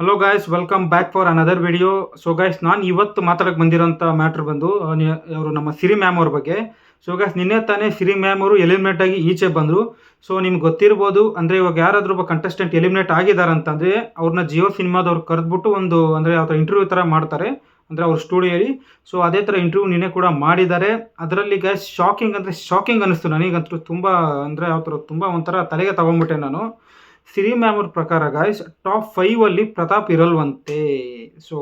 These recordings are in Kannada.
Hello guys welcome back for another video so guys ನಾನು ಇವತ್ತು ಮಾತಾಡಕ್ಕೆ ಬಂದಿರೋಂಥ ಮ್ಯಾಟ್ರ್ ಬಂದು ಅವರು ನಮ್ಮ ಸಿರಿ ಮ್ಯಾಮ್ ಅವ್ರ ಬಗ್ಗೆ. ಸೊ ಗಾಯ್ಸ್ ನಿನ್ನೆ ತಾನೇ ಸಿರಿ ಮ್ಯಾಮ್ ಅವರು ಎಲಿಮಿನೇಟ್ ಆಗಿ ಈಚೆ ಬಂದರು. ಸೊ ನಿಮ್ಗೆ ಗೊತ್ತಿರ್ಬೋದು, ಅಂದರೆ ಇವಾಗ ಯಾರಾದರೂ ಒಬ್ಬ ಕಂಟೆಸ್ಟೆಂಟ್ ಎಲಿಮಿನೇಟ್ ಆಗಿದ್ದಾರೆ ಅಂತಂದರೆ ಅವ್ರನ್ನ ಜಿಯೋ ಸಿನಿಮಾದವ್ರು ಕರೆದ್ಬಿಟ್ಟು ಒಂದು, ಅಂದರೆ ಯಾವ ಥರ ಇಂಟರ್ವ್ಯೂ ಥರ ಮಾಡ್ತಾರೆ. ಅಂದರೆ ಅವ್ರ ಸ್ಟುಡಿಯೋಲಿ ಸೊ ಅದೇ ಥರ ಇಂಟರ್ವ್ಯೂ ನಿನ್ನೆ ಕೂಡ ಮಾಡಿದ್ದಾರೆ. ಅದರಲ್ಲಿ ಗೈಸ್ ಶಾಕಿಂಗ್ ಅಂದರೆ ಶಾಕಿಂಗ್ ಅನ್ನಿಸ್ತು ನನಗಂತೂ. ತುಂಬ, ಅಂದರೆ ಯಾವ ಥರ ತುಂಬ ಒಂಥರ ತಲೆಗೆ ತೊಗೊಂಬಿಟ್ಟೆ ನಾನು. ಸಿರಿ ಮ್ಯಾಮ್ ಅವ್ರ ಪ್ರಕಾರ ಗಾಯ್ಸ್ ಟಾಪ್ ಫೈವಲ್ಲಿ ಪ್ರತಾಪ್ ಇರಲ್ವಂತೆ. ಸೊ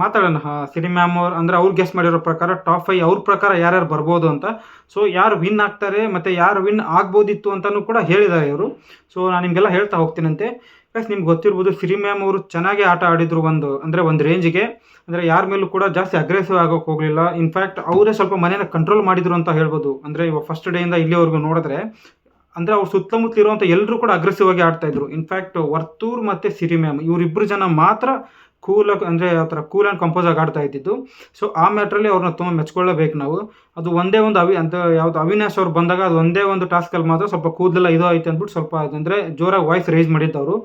ಮಾತಾಡೋಣ, ಹಾಂ ಸಿರಿ ಮ್ಯಾಮ್ ಅವ್ರು ಅಂದರೆ ಅವ್ರು ಗೆಸ್ ಮಾಡಿರೋ ಪ್ರಕಾರ ಟಾಪ್ ಫೈ ಅವ್ರ ಪ್ರಕಾರ ಯಾರ್ಯಾರು ಬರ್ಬೋದು ಅಂತ. ಸೊ ಯಾರು ವಿನ್ ಆಗ್ತಾರೆ ಮತ್ತು ಯಾರು ವಿನ್ ಆಗ್ಬೋದಿತ್ತು ಅಂತಲೂ ಕೂಡ ಹೇಳಿದ್ದಾರೆ ಇವರು. ಸೊ ನಾನು ನಿಮಗೆಲ್ಲ ಹೇಳ್ತಾ ಹೋಗ್ತೀನಂತೆ. ಪ್ಲಸ್ ನಿಮ್ಗೆ ಗೊತ್ತಿರ್ಬೋದು ಸಿರಿ ಮ್ಯಾಮ್ ಅವರು ಚೆನ್ನಾಗಿ ಆಟ ಆಡಿದ್ರು ಒಂದು, ಅಂದರೆ ಒಂದು ರೇಂಜಿಗೆ ಅಂದರೆ ಯಾರ ಮೇಲೂ ಕೂಡ ಜಾಸ್ತಿ ಅಗ್ರೆಸಿವ್ ಆಗೋಕೆ ಹೋಗಲಿಲ್ಲ. ಇನ್ಫ್ಯಾಕ್ಟ್ ಅವರೇ ಸ್ವಲ್ಪ ಮನೇನ ಕಂಟ್ರೋಲ್ ಮಾಡಿದ್ರು ಅಂತ ಹೇಳ್ಬೋದು. ಅಂದರೆ ಇವಾಗ ಫಸ್ಟ್ ಡೇಯಿಂದ ಇಲ್ಲಿವರೆಗೂ ನೋಡಿದ್ರೆ. ಅಂದರೆ ಅವ್ರ ಸುತ್ತಮುತ್ತ ಇರುವಂಥ ಎಲ್ಲರೂ ಕೂಡ ಅಗ್ರೆಸಿವ್ ಆಗಿ ಆಡ್ತಾ ಇದ್ರು. ಇನ್ಫ್ಯಾಕ್ಟ್ ವರ್ತೂರ್ ಮತ್ತು ಸಿರಿ ಮ್ಯಾಮ್ ಇವರಿಬ್ಬರು ಜನ ಮಾತ್ರ ಕೂಲ್ ಅಂದರೆ ಆ ಥರ ಕೂಲ್ ಆ್ಯಂಡ್ ಕಂಪೋಸ್ ಆಗಿ ಆಡ್ತಾ ಇದ್ದಿದ್ದು. ಸೊ ಆ ಮ್ಯಾಟ್ರಲ್ಲಿ ಅವ್ರನ್ನ ತುಂಬ ಮೆಚ್ಕೊಳ್ಳೇಬೇಕು ನಾವು. ಅದು ಒಂದೇ ಒಂದು ಅವಿ ಅಂತ ಯಾವ್ದು ಅವಿನಾಶ್ ಅವ್ರು ಬಂದಾಗ ಅದು ಒಂದೇ ಒಂದು ಟಾಸ್ಕಲ್ಲಿ ಮಾತ್ರ ಸ್ವಲ್ಪ ಕೂದಲೆಲ್ಲ ಇದು ಆಯ್ತು ಅಂದ್ಬಿಟ್ಟು ಸ್ವಲ್ಪ ಅಂದರೆ ಜೋರಾಗಿ ವಾಯ್ಸ್ ರೇಸ್ ಮಾಡಿದ್ದವರು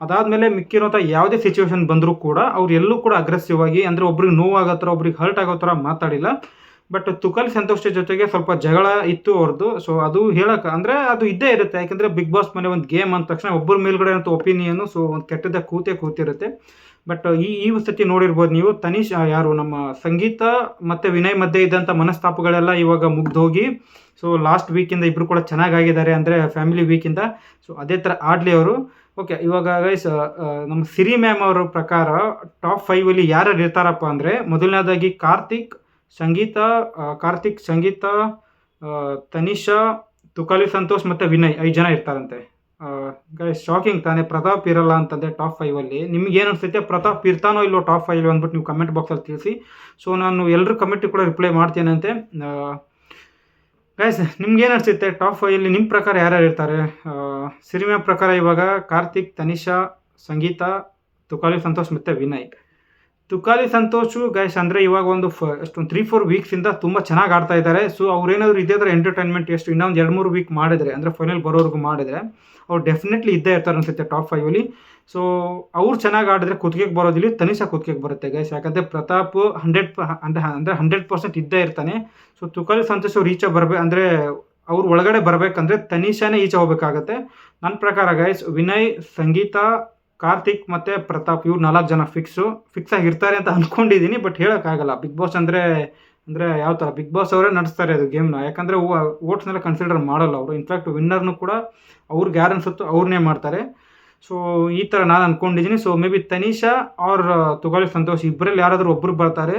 ಅದಾದಮೇಲೆ ಮಿಕ್ಕಿರೋಂಥ ಯಾವುದೇ ಸಿಚುವೇಶನ್ ಬಂದರೂ ಕೂಡ ಅವ್ರು ಎಲ್ಲೂ ಕೂಡ ಅಗ್ರೆಸಿವ್ ಆಗಿ ಅಂದರೆ ಒಬ್ರಿಗೆ ನೋವಾಗೋ ಥರ, ಒಬ್ರಿಗೆ ಹರ್ಟ್ ಆಗೋ ಥರ ಮಾತಾಡಿಲ್ಲ. ಬಟ್ ತುಕಲ್ ಸಂತೋಷ್ ಜೊತೆಗೆ ಸ್ವಲ್ಪ ಜಗಳ ಇತ್ತು ಅವ್ರದ್ದು ಸೊ ಅದು ಹೇಳಕ್ಕೆ ಅಂದರೆ ಅದು ಇದ್ದೇ ಇರುತ್ತೆ. ಯಾಕಂದರೆ ಬಿಗ್ ಬಾಸ್ ಮನೆ ಒಂದು ಗೇಮ್ ಅಂದ ತಕ್ಷಣ ಒಬ್ಬರ ಮೇಲ್ಗಡೆ ಅಂತ ಒಪಿನಿಯನ್ನು ಸೊ ಒಂದು ಕೆಟ್ಟದ ಕೂತೆ ಕೂತಿರುತ್ತೆ. ಬಟ್ ಈ ಈ ಸತಿ ನೋಡಿರ್ಬೋದು ನೀವು, ತನಿಷ್ ಯಾರು ನಮ್ಮ ಸಂಗೀತ ಮತ್ತು ವಿನಯ್ ಮಧ್ಯೆ ಇದ್ದಂಥ ಮನಸ್ತಾಪಗಳೆಲ್ಲ ಇವಾಗ ಮುಗ್ದೋಗಿ ಸೊ ಲಾಸ್ಟ್ ವೀಕಿಂದ ಇಬ್ಬರು ಕೂಡ ಚೆನ್ನಾಗಾಗಿದ್ದಾರೆ ಅಂದರೆ ಫ್ಯಾಮಿಲಿ ವೀಕಿಂದ ಸೊ ಅದೇ ಥರ ಆಡಲಿ ಅವರು. ಓಕೆ ಇವಾಗ ಗೈಸ್ ನಮ್ಮ ಸಿರಿ ಮ್ಯಾಮ್ ಅವರ ಪ್ರಕಾರ ಟಾಪ್ ಫೈವಲ್ಲಿ ಯಾರು ಇರ್ತಾರಪ್ಪ ಅಂದರೆ, ಮೊದಲನೇದಾಗಿ ಕಾರ್ತಿಕ್ ಸಂಗೀತ ಕಾರ್ತಿಕ್ ಸಂಗೀತ ತನಿಷಾ, ತುಕಾಲಿ ಸಂತೋಷ್ ಮತ್ತು ವಿನಯ್ ಐದು ಜನ ಇರ್ತಾರಂತೆ. ಶಾಕಿಂಗ್ ತಾನೇ. ಪ್ರತಾಪ್ ಇರಲ್ಲ ಅಂತಂದರೆ ಟಾಪ್ ಫೈವಲ್ಲಿ ನಿಮ್ಗೆ ಏನು ಅನಿಸುತ್ತೆ? ಪ್ರತಾಪ್ ಇರ್ತಾನೋ ಇಲ್ಲೋ ಟಾಪ್ ಫೈವ್ ಅಂದ್ಬಿಟ್ಟು ನೀವು ಕಮೆಂಟ್ ಬಾಕ್ಸಲ್ಲಿ ತಿಳಿಸಿ. ಸೊ ನಾನು ಎಲ್ಲರೂ ಕಮೆಂಟ್ ಕೂಡ ರಿಪ್ಲೈ ಮಾಡ್ತೇನಂತೆ. ಗೈಸ್ ನಿಮ್ಗೆ ಏನು ಅನಿಸುತ್ತೆ? ಟಾಪ್ ಫೈವಲ್ಲಿ ನಿಮ್ಮ ಪ್ರಕಾರ ಯಾರ್ಯಾರು ಇರ್ತಾರೆ? ಸಿನಿಮಾ ಪ್ರಕಾರ ಇವಾಗ ಕಾರ್ತಿಕ್, ತನಿಷಾ, ಸಂಗೀತ, ತುಕಾಲಿ ಸಂತೋಷ್ ಮತ್ತು ವಿನಯ್. ತುಕಾಲಿ ಸಂತೋಷು ಗೈಸ್ ಅಂದರೆ ಇವಾಗ ಒಂದು ಫ, ಅಷ್ಟೊಂದು ತ್ರೀ ಫೋರ್ ವೀಕ್ಸಿಂದ ತುಂಬ ಚೆನ್ನಾಗಿ ಆಡ್ತಾ ಇದ್ದಾರೆ. ಸೊ ಅವ್ರೇನಾದರೂ ಇದೇ ಥರ ಎಂಟರ್ಟೈನ್ಮೆಂಟ್ ಎಷ್ಟು ಇನ್ನೊಂದು ಎರಡು, ಮೂರು ವೀಕ್ ಮಾಡಿದರೆ, ಅಂದರೆ ಫೈನಲ್ ಬರೋರ್ಗು ಮಾಡಿದರೆ, ಅವ್ರು ಡೆಫಿನೆಟ್ಲಿ ಇದ್ದೇ ಇರ್ತಾರೆ ಅನಿಸುತ್ತೆ ಟಾಪ್ ಫೈವಲ್ಲಿ ಸೊ ಅವ್ರು ಚೆನ್ನಾಗಿ ಆಡಿದ್ರೆ ಕುತ್ತಿಗೆಗೆ ಬರೋದಿಲ್ಲ ತನಿಷಾ ಕುತ್ತಿಗೆಗೆ ಬರುತ್ತೆ ಗೈಸ್ ಯಾಕಂದರೆ ಪ್ರತಾಪ್ ಹಂಡ್ರೆಡ್ ಅಂದರೆ ಅಂದರೆ ಹಂಡ್ರೆಡ್ ಪರ್ಸೆಂಟ್ ಇದ್ದೇ ಇರ್ತಾನೆ. ಸೊ ತುಕಾಲಿ ಸಂತೋಷ್ ಅವ್ರು ಈಚೆ ಬರಬೇಕು ಅಂದರೆ ಅವ್ರು ಒಳಗಡೆ ಬರಬೇಕಂದ್ರೆ ತನಿಷಾನೇ ಈಚೆ ಹೋಗ್ಬೇಕಾಗತ್ತೆ. ನನ್ನ ಪ್ರಕಾರ ಗೈಸ್ ವಿನಯ್, ಸಂಗೀತ ಕಾರ್ತಿಕ್ ಮತ್ತು ಪ್ರತಾಪ್, ಇವ್ರು ನಾಲ್ಕು ಜನ ಫಿಕ್ಸು ಫಿಕ್ಸ್ ಆಗಿರ್ತಾರೆ ಅಂತ ಅಂದ್ಕೊಂಡಿದ್ದೀನಿ ಬಟ್ ಹೇಳೋಕ್ಕಾಗಲ್ಲ ಬಿಗ್ ಬಾಸ್ ಅಂದರೆ ಅಂದರೆ ಯಾವ ಥರ ಬಿಗ್ ಬಾಸ್ ಅವರೇ ನಡೆಸ್ತಾರೆ ಅದು ಗೇಮ್ನ ಯಾಕಂದರೆ ಓಟ್ಸ್ನೆಲ್ಲ ಕನ್ಸಿಡರ್ ಮಾಡಲ್ಲ ಅವರು. ಇನ್ಫ್ಯಾಕ್ಟ್ ವಿನ್ನರ್ನು ಕೂಡ ಅವ್ರಿಗೆ ಯಾರು ಅನ್ಸುತ್ತೋ ಅವ್ರನ್ನೇ ಮಾಡ್ತಾರೆ. ಸೊ ಈ ಥರ ನಾನು ಅಂದ್ಕೊಂಡಿದ್ದೀನಿ ಸೊ ಮೇ ಬಿ ತನಿಷಾ ಅವ್ರ ತುಗಾಲಿ ಸಂತೋಷ್ ಇಬ್ಬರಲ್ಲಿ ಯಾರಾದರೂ ಒಬ್ಬರು ಬರ್ತಾರೆ.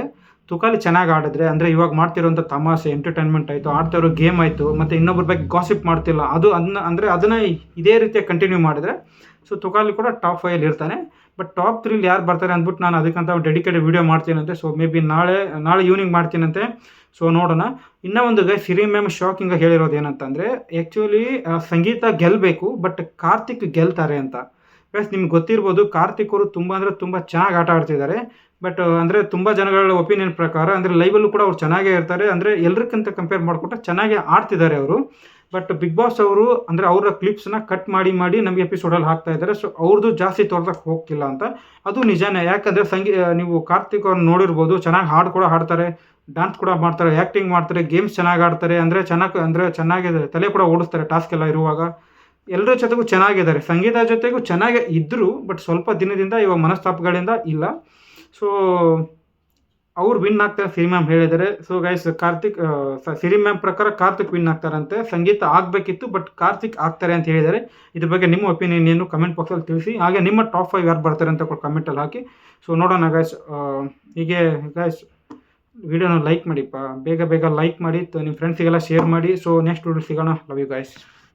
ತುಕಾಲಿ ಚೆನ್ನಾಗಿ ಆಡಿದ್ರೆ, ಅಂದರೆ ಇವಾಗ ಮಾಡ್ತಿರೋಂಥ ತಮಾಷೆ ಎಂಟರ್ಟೈನ್ಮೆಂಟ್ ಆಯಿತು ಆಡ್ತಾ ಗೇಮ್ ಆಯಿತು, ಮತ್ತು ಇನ್ನೊಬ್ಬರ ಬಗ್ಗೆ ಗಾಸಿಪ್ ಮಾಡ್ತಿಲ್ಲ, ಅದು ಅದನ್ನ ಅಂದರೆ ಅದನ್ನು ಇದೇ ರೀತಿಯಾಗಿ ಕಂಟಿನ್ಯೂ ಮಾಡಿದರೆ ಸೊ ತುಕಾಲಿ ಕೂಡ ಟಾಪ್ ಫೈವಲ್ಲಿ ಇರ್ತಾನೆ. ಬಟ್ ಟಾಪ್ ತ್ರೀಲಿ ಯಾರು ಬರ್ತಾರೆ ಅಂದ್ಬಿಟ್ಟು ನಾನು ಅದಕ್ಕಂತ ಡೆಡಿಕೇಟೆಡ್ ವೀಡಿಯೋ ಮಾಡ್ತೀನಂತೆ ಸೊ ಮೇ ಬಿ ನಾಳೆ ನಾಳೆ ಈವ್ನಿಂಗ್ ಮಾಡ್ತೀನಂತೆ ಸೊ ನೋಡೋಣ. ಇನ್ನೂ ಒಂದು ಗೈ ಸಿರಿ ಮ್ಯಾಮ್ ಶಾಕಿಂಗ್ ಹೇಳಿರೋದು ಏನಂತಂದರೆ ಆ್ಯಕ್ಚುಲಿ ಸಂಗೀತ ಗೆಲ್ಲಬೇಕು ಬಟ್ ಕಾರ್ತಿಕ್ ಗೆಲ್ತಾರೆ ಅಂತ. ಗೈಸ್ ನಿಮ್ಗೆ ಗೊತ್ತಿರ್ಬೋದು ಕಾರ್ತಿಕ್ ಅವರು ತುಂಬ ಅಂದರೆ ತುಂಬ ಚೆನ್ನಾಗಿ ಆಟ ಆಡ್ತಿದ್ದಾರೆ. ಬಟ್ ಅಂದರೆ ತುಂಬ ಜನಗಳ ಒಪಿನಿಯನ್ ಪ್ರಕಾರ, ಅಂದರೆ ಲೈವಲ್ಲೂ ಕೂಡ ಅವ್ರು ಚೆನ್ನಾಗೇ ಇರ್ತಾರೆ. ಅಂದರೆ ಎಲ್ರಿಗಿಂತ ಕಂಪೇರ್ ಮಾಡಿಕೊಟ್ರೆ ಚೆನ್ನಾಗೇ ಆಡ್ತಿದ್ದಾರೆ ಅವರು. ಬಟ್ ಬಿಗ್ ಬಾಸ್ ಅವರು ಅಂದರೆ ಅವರ ಕ್ಲಿಪ್ಸ್ನ ಕಟ್ ಮಾಡಿ ಮಾಡಿ ನಮಗೆ ಎಪಿಸೋಡಲ್ಲಿ ಹಾಕ್ತಾ ಇದ್ದಾರೆ. ಸೊ ಅವ್ರದ್ದು ಜಾಸ್ತಿ ತೋರ್ಸಕ್ಕೆ ಹೋಗ್ತಿಲ್ಲ ಅಂತ. ಅದು ನಿಜಾನೇ. ಯಾಕಂದರೆ ಸಂಗೀ ನೀವು ಕಾರ್ತಿಕ್ ಅವ್ರನ್ನ ನೋಡಿರ್ಬೋದು, ಚೆನ್ನಾಗಿ ಹಾಡು ಕೂಡ ಹಾಡ್ತಾರೆ ಡ್ಯಾನ್ಸ್ ಕೂಡ ಮಾಡ್ತಾರೆ ಆ್ಯಕ್ಟಿಂಗ್ ಮಾಡ್ತಾರೆ ಗೇಮ್ಸ್ ಚೆನ್ನಾಗಿ ಆಡ್ತಾರೆ, ಅಂದರೆ ಚೆನ್ನಾಗಿ ಅಂದರೆ ಚೆನ್ನಾಗಿ ತಲೆ ಕೂಡ ಓಡಿಸ್ತಾರೆ ಟಾಸ್ಕ್ ಎಲ್ಲ ಇರುವಾಗ. ಎಲ್ಲರ ಜೊತೆಗೂ ಚೆನ್ನಾಗಿದ್ದಾರೆ. ಸಂಗೀತ ಜೊತೆಗೂ ಚೆನ್ನಾಗೇ ಇದ್ದರು ಬಟ್ ಸ್ವಲ್ಪ ದಿನದಿಂದ ಇವಾಗ ಮನಸ್ತಾಪಗಳಿಂದ ಇಲ್ಲ. ಸೊ ಅವ್ರು ವಿನ್ ಆಗ್ತಾರೆ ಸಿರಿ ಮ್ಯಾಮ್ ಹೇಳಿದ್ದಾರೆ. So guys Karthik Siri ma'am ಪ್ರಕಾರ ಕಾರ್ತಿಕ್ ವಿನ್ ಆಗ್ತಾರಂತೆ. ಸಂಗೀತ ಆಗಬೇಕಿತ್ತು ಬಟ್ ಕಾರ್ತಿಕ್ ಆಗ್ತಾರೆ ಅಂತ ಹೇಳಿದ್ದಾರೆ. ಇದ್ರ ಬಗ್ಗೆ ನಿಮ್ಮ ಒಪಿನಿಯನ್ ಏನು ಕಮೆಂಟ್ ಬಾಕ್ಸಲ್ಲಿ ತಿಳಿಸಿ. ಹಾಗೆ ನಿಮ್ಮ ಟಾಪ್ ಫೈವ್ ಯಾರು ಬರ್ತಾರೆ ಅಂತ ಕೂಡ ಕಮೆಂಟಲ್ಲಿ ಹಾಕಿ. ಸೊ ನೋಡೋಣ ಗೈಸ್ ಹೀಗೆ ಗೈಸ್ ವಿಡಿಯೋನ ಲೈಕ್ ಮಾಡಿಪ್ಪ. ಬೇಗ ಬೇಗ ಲೈಕ್ ಮಾಡಿ ನಿಮ್ಮ ಫ್ರೆಂಡ್ಸಿಗೆಲ್ಲ ಶೇರ್ ಮಾಡಿ. ಸೊ ನೆಕ್ಸ್ಟ್ ವಿಡಿಯೋ ಸಿಗೋಣ. Love you guys